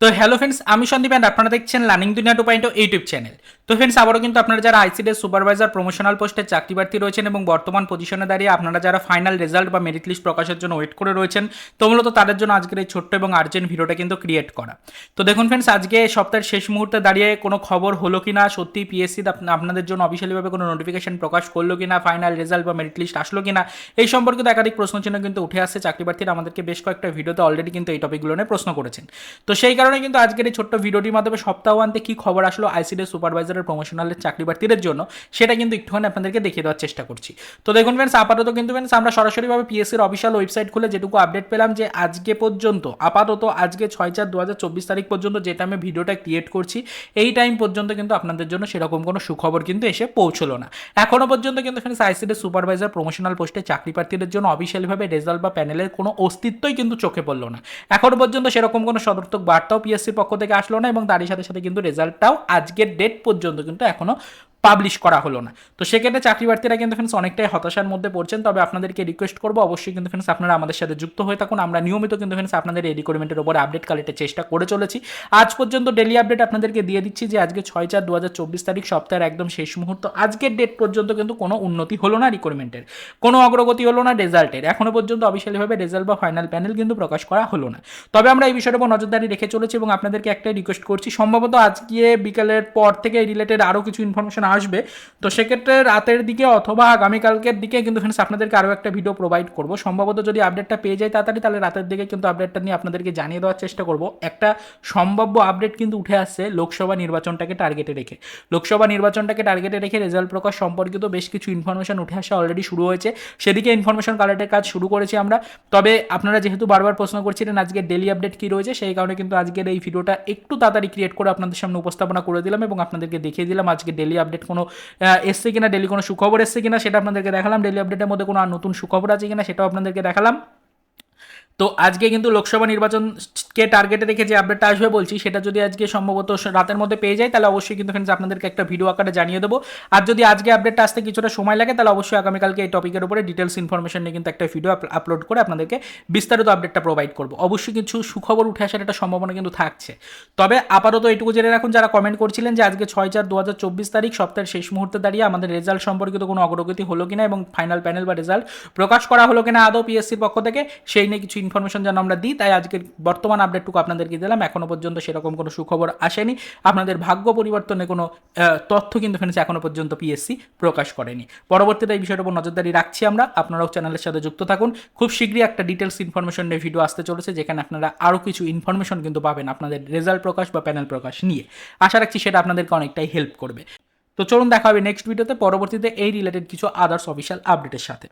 তো hello friends আমি Sandeep and আপনারা দেখছেন Learning Duniya two point YouTube channel তো ফ্রেন্ডস আবারও কিন্তু আপনারা যারা আইসিডি সুপারভাইজার প্রমোশনাল পোস্টে চাকরি প্রার্থী রয়েছেন এবং বর্তমান পজিশনে দাঁড়িয়ে আপনারা যারা ফাইনাল রেজাল্ট বা মেরিট লিস্ট প্রকাশের জন্য ওয়েট করে রয়েছেন, তো মূলত তাদের জন্য আজকের এই ছোট্ট এবং আর্জেন্ট ভিডিওটা কিন্তু ক্রিয়েট করা। তো দেখুন ফ্রেন্ডস আজকে সপ্তাহের শেষ মুহূর্তে দাঁড়িয়ে কোনো খবর হলো কি না সত্যি পিএসসি আপনাদের জন্য অফিসিয়ালিভাবে কোনো নোটিফিকেশন প্রকাশ করল কি না ফাইনাল রেজাল্ট বা মেরিট লিস্ট আসলো কি না এই সম্পর্কিত একাধিক প্রশ্ন চিহ্ন কিন্তু উঠে আসছে। চাকরি প্রার্থীরা আমাদেরকে বেশ কয়েকটা ভিডিওতে অলরেডি কিন্তু এই টপিকগুলো নিয়ে প্রশ্ন করেছেন। তো সেই কারণে কিন্তু আজকের এই ছোট্ট ভিডিওটির মাধ্যমে সপ্তাহান্তে কী খবর আসলো আইসিডি সুপারভাইজারের প্রমোশনালের চাকরি প্রার্থীদের জন্য, সেটা কিন্তু একটুখানি আপনাদেরকে দেখিয়ে দেওয়ার চেষ্টা করছি। তো দেখুন ফ্রেন্ডস আপাতত কিন্তু ফ্রেন্ডস আমরা সরাসরিভাবে পিএসসির অফিসিয়াল ওয়েবসাইট খুলে যেটুকু আপডেট পেলাম যে আজকে পর্যন্ত, আপাতত আজকে ছয় চার দু হাজার চব্বিশ তারিখ পর্যন্ত যে টাইমে ভিডিওটা ক্রিয়েট করছি, এই টাইম পর্যন্ত কিন্তু আপনাদের জন্য সেরকম কোনো সুখবর কিন্তু এসে পৌঁছলো না। এখনও পর্যন্ত কিন্তু ফ্রেন্ডস আইসিডি সুপারভাইজার প্রমোশনাল পোস্টে চাকরি প্রার্থীদের জন্য অফিসিয়ালিভাবে রেজাল্ট বা প্যানেলের কোনো অস্তিত্বই কিন্তু চোখে পড়ল না। এখনও পর্যন্ত সেরকম কোনো সদর্থক বার্তাও পিএসসির পক্ষ থেকে আসলো না এবং তারই সাথে সাথে কিন্তু রেজাল্টটাও আজকের ডেট পর্যন্ত কিন্তু এখনও পাবলিশ করা হলো না। তো সেক্ষেত্রে চাকরি প্রার্থীরা কিন্তু ফ্রেন্ডস অনেকটাই হতাশার মধ্যে পড়ছেন। তবে আপনাদেরকে রিকোয়েস্ট করব, অবশ্যই কিন্তু ফ্রেন্ডস আপনারা আমাদের সাথে যুক্ত হয়ে থাকুন। আমরা নিয়মিত কিন্তু ফ্রেন্ডস আপনাদের এই রিকোয়ারমেন্টের উপরে আপডেট কালেক্টের চেষ্টা করে চলেছি। আজ পর্যন্ত ডেলি আপডেট আপনাদেরকে দিয়ে দিচ্ছি যে আজকে ছয় চার দু তারিখ সপ্তাহের একদম শেষ মুহূর্ত। আজকের ডেট পর্যন্ত কিন্তু কোনো উন্নতি হলো না রিকোয়ারমেন্টের কোনো অগ্রগতি হলো না রেজাল্টের এখনও পর্যন্ত অফিসিয়ালিভাবে রেজাল্ট বা ফাইনাল প্যানেল কিন্তু প্রকাশ করা হলো না। তবে আমরা এই বিষয়টার উপর নজরদারি রেখে চলেছি এবং আপনাদেরকে একটাই রিকোয়েস্ট করছি। সম্ভবত আজকে বিকালের পর থেকে রিলেটেড আরও কিছু ইনফরমেশন আসবে। তো সেক্ষেত্রে রাতের দিকে অথবা আগামীকালকের দিকে কিন্তু ফ্রেন্ডস আপনাদেরকে আরও একটা ভিডিও প্রোভাইড করব। সম্ভবত যদি আপডেটটা পেয়ে যায় তাড়াতাড়ি, তাহলে রাতের দিকে কিন্তু আপডেটটা নিয়ে আপনাদেরকে জানিয়ে দেওয়ার চেষ্টা করব। একটা সম্ভাব্য আপডেট কিন্তু উঠে আসছে লোকসভা নির্বাচনটাকে টার্গেটে রেখে। লোকসভা নির্বাচনটাকে টার্গেটে রেখে রেজাল্ট প্রকাশ সম্পর্কিত বেশ কিছু ইনফরমেশন উঠে আসা অলরেডি শুরু হয়েছে। সেদিকে ইনফরমেশন কালেক্টের কাজ শুরু করেছি আমরা। তবে আপনারা যেহেতু বারবার প্রশ্ন করছিলেন আজকে ডেলি আপডেট কী রয়েছে, সেই কারণে কিন্তু আজকের এই ভিডিওটা একটু তাড়াতাড়ি ক্রিয়েট করে আপনাদের সামনে উপস্থাপনা করে দিলাম এবং আপনাদেরকে দেখিয়ে দিলাম আজকে ডেলি আপডেট কোনো এসছে কিনা ডেলি কোনো সুখবর এসছে কিনা, সেটা আপনাদেরকে দেখালাম। ডেলি আপডেটের মধ্যে কোনো নতুন সুখবর আছে কিনা, সেটাও আপনাদেরকে দেখালাম। তো আজকে কিন্তু লোকসভা নির্বাচনকে টার্গেটে রেখে যে আপডেটটা আসবে বলছি, সেটা যদি আজকে সম্ভবত রাতের মধ্যে পেয়ে যায়, তাহলে অবশ্যই কিন্তু ফ্রেন্ডস আপনাদেরকে একটা ভিডিও আকারে জানিয়ে দেবো। আর যদি আজকে আপডেটটা আসতে কিছুটা সময় লাগে, তাহলে অবশ্যই আগামীকালকে এই টপিকের উপরে ডিটেলস ইনফরমেশন নিয়ে কিন্তু একটা ভিডিও আপলোড করে আপনাদেরকে বিস্তারিত আপডেটটা প্রোভাইড করব। অবশ্যই কিছু সুখবর উঠে আসার একটা সম্ভাবনা কিন্তু থাকছে। তবে আপাতত এইটুকু জেনে রাখুন, যারা কমেন্ট করছিলেন যে আজকে ছয় চার দু তারিখ, সপ্তাহের শেষ মুহূর্তে দাঁড়িয়ে আমাদের রেজাল্ট সম্পর্কিত কোনো অগ্রগতি হলো কিনা এবং ফাইনাল প্যানেল বা রেজাল্ট প্রকাশ করা হলো কিনা আদৌ পিএসসির পক্ষ থেকে, সেই নিয়ে কিছু ইনফরমেশন যেন আমরা দিই, তাই আজকের বর্তমান আপডেটটুকু আপনাদেরকে দিলাম। এখনও পর্যন্ত সেরকম কোনো সুখবর আসেনি। আপনাদের ভাগ্য পরিবর্তনে কোনো তথ্য কিন্তু ফ্রেন্ডস এখনও পর্যন্ত পিএসসি প্রকাশ করেনি। পরবর্তীতে এই বিষয়টার উপর নজরদারি রাখছি আমরা। আপনারাও চ্যানেলের সাথে যুক্ত থাকুন। খুব শীঘ্রই একটা ডিটেলস ইনফরমেশন নিয়ে ভিডিও আসতে চলেছে, যেখানে আপনারা আরও কিছু ইনফরমেশন কিন্তু পাবেন আপনাদের রেজাল্ট প্রকাশ বা প্যানেল প্রকাশ নিয়ে। আশা রাখছি সেটা আপনাদেরকে অনেকটাই হেল্প করবে। তো চলুন দেখা হবে নেক্সট ভিডিওতে পরবর্তীতে এই রিলেটেড কিছু আদার্স অফিসিয়াল আপডেটের সাথে।